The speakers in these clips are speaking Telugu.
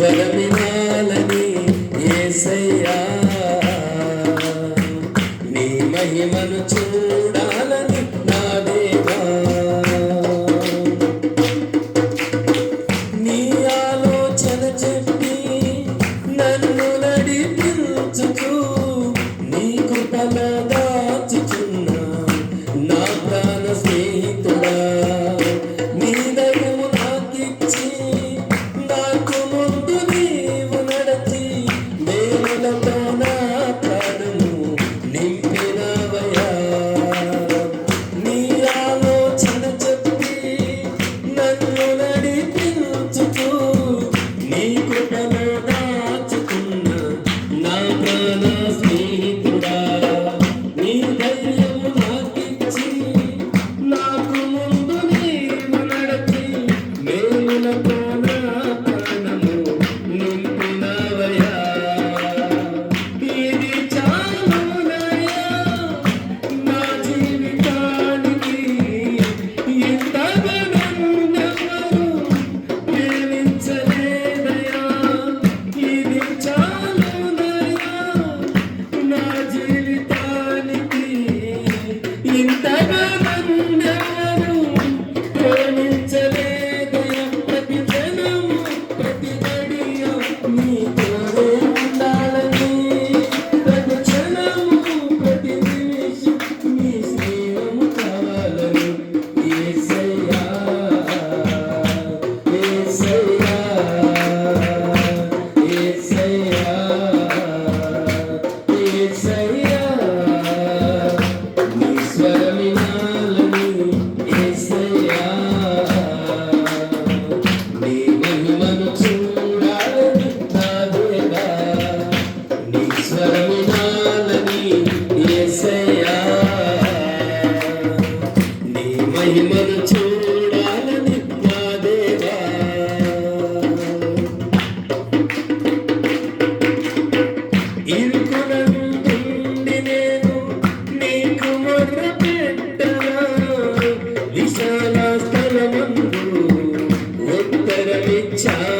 Well, let me Thank you. time.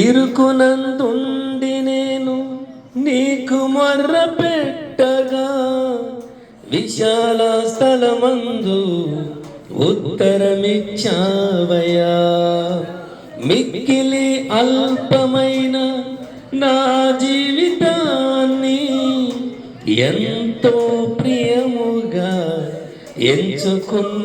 ఇరుకునందుండి నేను నీకు మర్ర పెట్టగా విశాల స్థలమందు ఉత్తరమిచ్చావయా మిక్కిలి అల్పమైన నా జీవితాన్ని ఎంతో ప్రియముగా ఎంచుకున్నవాడా.